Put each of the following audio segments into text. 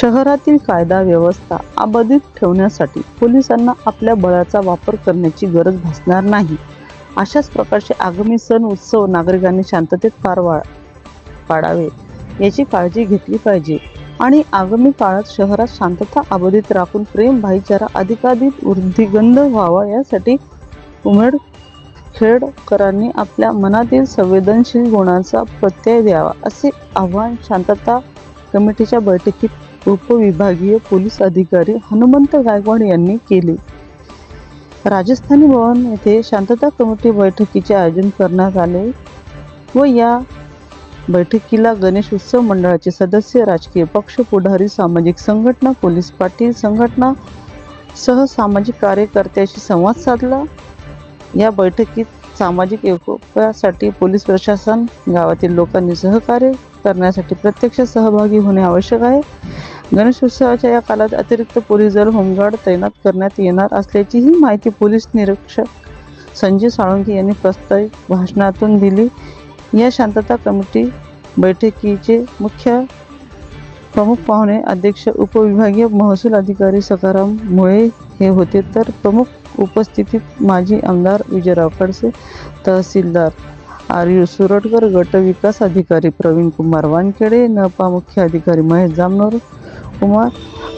शहरातील कायदा व्यवस्था अबाधित ठेवण्यासाठी पोलिसांना आपल्या बळाचा वापर करण्याची गरज भासणार नाही. अशाच प्रकारचे आगामी सण उत्सव नागरिकांनी शांततेत पार वा पाडावे. याची काळजी घेतली पाहिजे. आणि आगामी काळात शहरात शांतता अबाधित राखून प्रेम भाईचारा अधिकाधिक वृद्धिगंध व्हावा यासाठी उमेड खेडकरांनी आपल्या मनातील संवेदनशील गुणांचा प्रत्यय द्यावा असे आव्हान शांतता कमिटीच्या बैठकीत उपविभागीय पोलीस अधिकारी हनुमंत गायकवाड यांनी केले. राजस्थानी भवन येथे शांतता कमिटी बैठकीचे आयोजन करण्यात आले व या बैठकीला गणेश उत्सव मंडळाचे सदस्य राजकीय पक्ष पुढारी सामाजिक संघटना पोलीस पाटील संघटना सह सामाजिक कार्यकर्त्याशी संवाद साधला. या बैठकीत सामाजिक एकोप्यासाठी पोलीस प्रशासन गावातील लोकांनी सहकार्य करण्यासाठी प्रत्यक्ष सहभागी होणे आवश्यक आहे. गणेशोत्सवाच्या या काळात अतिरिक्त पोलीस दल होमगार्ड तैनात करण्यात येणार असल्याचीही माहिती पोलीस निरीक्षक संजय साळुंके यांनी प्रस्तावित भाषणातून दिली. या शांतता कमिटी बैठकीचे मुख्य प्रमुख पाहुणे अध्यक्ष उपविभागीय महसूल अधिकारी सकाराम मुळे हे होते. तर प्रमुख उपस्थितीत माजी आमदार विजयराव खडसे तहसीलदार आर यू सुरटकर गट विकास अधिकारी प्रवीण कुमार वानखेडे नपा मुख्य अधिकारी महेश जामनोर कुमार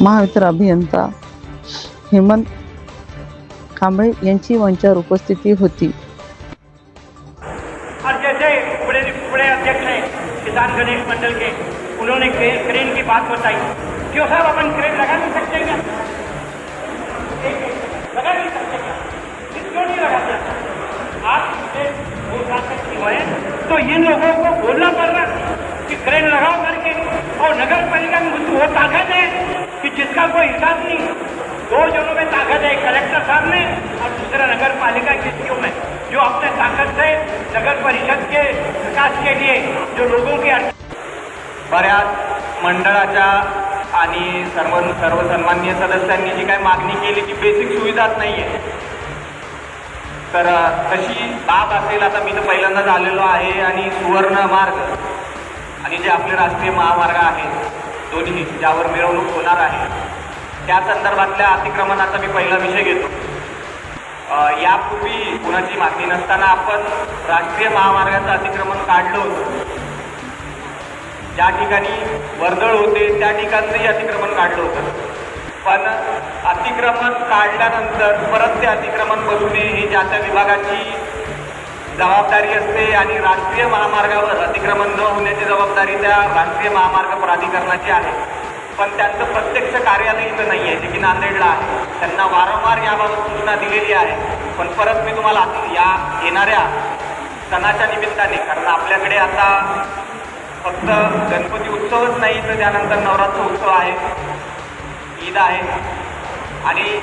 महावितर अभियंता हेमंत कांबळे यांची मंचावर उपस्थिती होती. बड़े अध्यक्ष हैं किसान गणेश मंडल के उन्होंने क्रेन की बात बताई। क्यों साहब अपन क्रेन लगा नहीं सकते क्या? लगा नहीं सकते क्या? क्यों नहीं लगाते? तो इन लोगों को बोलना पड़ रहा कि क्रेन लगाओ और नगर पालिका में मुझे वो हो, ताकत है कि जिसका कोई हिसाब नहीं। दो जनों में ताकत है कलेक्टर साहब में और दूसरा नगर पालिका की में जो अपने ताकत से नगर परिषद के विकास के लिए जो लोगों की बऱ्याच मंडळाच्या आणि सर्व सर्व सन्मान्य सदस्यांनी जी काय मागणी केली ती बेसिक सुविधाच नाही आहे तर तशी बाब असेल आता मी तर पहिल्यांदाच आलेलो आहे आणि सुवर्ण मार्ग आणि जे आपले राष्ट्रीय महामार्ग आहेत दोन्ही ज्यावर मिरवणूक होणार आहे त्या संदर्भातल्या अतिक्रमणाचा मी पहिला विषय घेतो. यापूर्वी कुणाची मागणी नसताना आपण राष्ट्रीय महामार्गाचं अतिक्रमण काढलं होतं. ज्या ठिकाणी वर्दळ होते त्या ठिकाणचंही अतिक्रमण काढलं होतं. पण अतिक्रमण काढल्यानंतर परत ते अतिक्रमण बसवणे ही ज्या त्या विभागाची जबाबदारी असते आणि राष्ट्रीय महामार्गावर अतिक्रमण न होण्याची जबाबदारी त्या राष्ट्रीय महामार्ग प्राधिकरणाची आहे. पण त्यांचं प्रत्यक्ष कार्यालय इथं नाही आहे जे की नांदेडला आहे. त्यांना वारंवार याबाबत सूचना दिलेली आहे. पण परत मी तुम्हाला या येणाऱ्या सणाच्या निमित्ताने कारण आपल्याकडे आता फक्त गणपती उत्सवच नाही तर त्यानंतर नवरात्र उत्सव आहे ईद आहे. आणि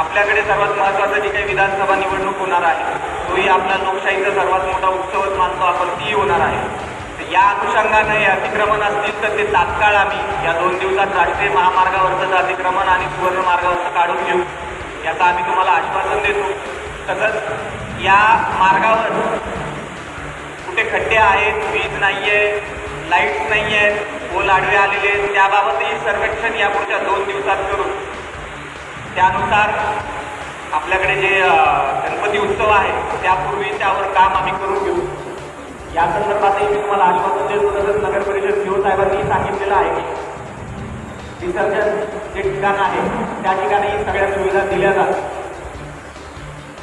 आपल्याकडे सर्वात महत्त्वाचं जी काही विधानसभा निवडणूक होणार आहे तोही आपला लोकशाहीचा सर्वात मोठा उत्सवच मानतो आपण तीही होणार आहे. तर या अनुषंगाने हे अतिक्रमण असतील तर ते तात्काळ आम्ही या दोन दिवसात राष्ट्रीय महामार्गावरचं अतिक्रमण आणि सुवर्ण मार्गावरचं काढून घेऊ. याचं आम्ही तुम्हाला आश्वासन देतो. तसंच या मार्गावर कुठे खड्डे आहेत वीज नाही आहे लाईट्स नाही आहेत पोल आडवे आलेले आहेत त्याबाबतही सर्वेक्षण या पुढच्या दोन दिवसात त्यानुसार आपल्याकडे जे गणपती उत्सव आहे त्यापूर्वी त्यावर काम आम्ही करून घेऊ. या संदर्भातही मी तुम्हाला आश्वासन देतो तसंच नगर परिषद सीओ साहेबांनी सांगितलेलं आहे की विसर्जन जे ठिकाण आहे त्या ठिकाणी सगळ्या सुविधा दिल्या जातात.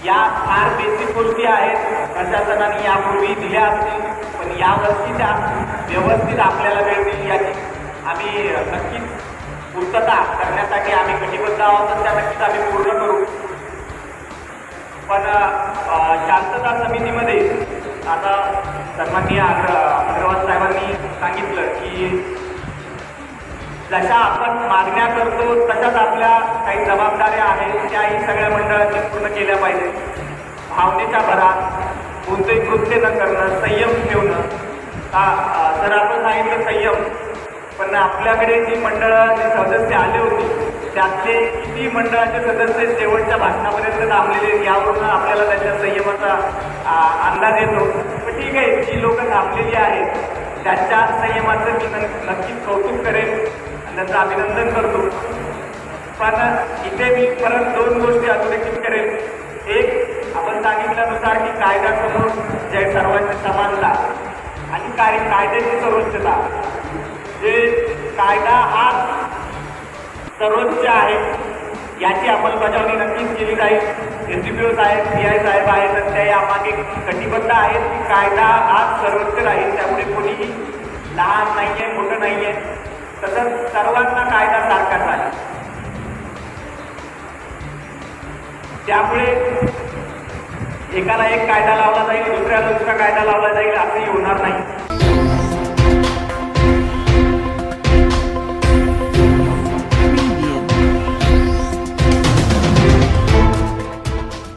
या फार बेसिक गोष्टी आहेत प्रशासनाने यापूर्वी दिल्या असतील पण यावर्षी त्या व्यवस्थित आपल्याला मिळतील याची आम्ही नक्कीच पूर्तता करण्यासाठी आम्ही कटिबद्ध आहोत आणि त्या नक्कीच आम्ही पूर्ण करू. पण शांतता समितीमध्ये आता सर्वांनी आग्र अग्रवाल साहेबांनी सांगितलं की जशा आपण मागण्या करतो तशाच आपल्या काही जबाबदाऱ्या आहेत त्याही सगळ्या मंडळांनी पूर्ण केल्या पाहिजे भावनेच्या भरात कोणतंही कृत्य न करणं संयम ठेवणं हा अं, जर आपण सांगितलं संयम पण आपल्याकडे जी मंडळाचे सदस्य आले होते त्यातले किती मंडळाचे सदस्य शेवटच्या भाषणापर्यंत थांबलेले आहेत, यावरून आपल्याला त्यांच्या संयमाचा अंदाज येतो. पण ठीक आहे जी लोक थांबलेली आहेत त्यांच्या संयमाचं मी नक्कीच कौतुक करेन त्याचं अभिनंदन करतो. पण इथे मी परत दोन गोष्टी अधोरेखित करेल एक आपण सांगितल्यानुसार की कायद्यासमोर जे सर्वांची समानता आणि काय कायद्याची सर्वोच्चता. जे कायदा हा सर्वोच्च आहे याची अंमलबजावणी नक्कीच केली जाईल. S D P O Saheb C I साहेब आहेत आणि त्या यामागे कटिबद्ध आहेत की कायदा हा सर्वोच्च राहील त्यामुळे कोणीही लहान नाही आहे मोठं नाही आहे तसंच सर्वांना कायदा सारखा आहे. त्यामुळे एकाला एक कायदा लावला जाईल दुसऱ्याला दुसरा कायदा लावला जाईल असंही होणार नाही.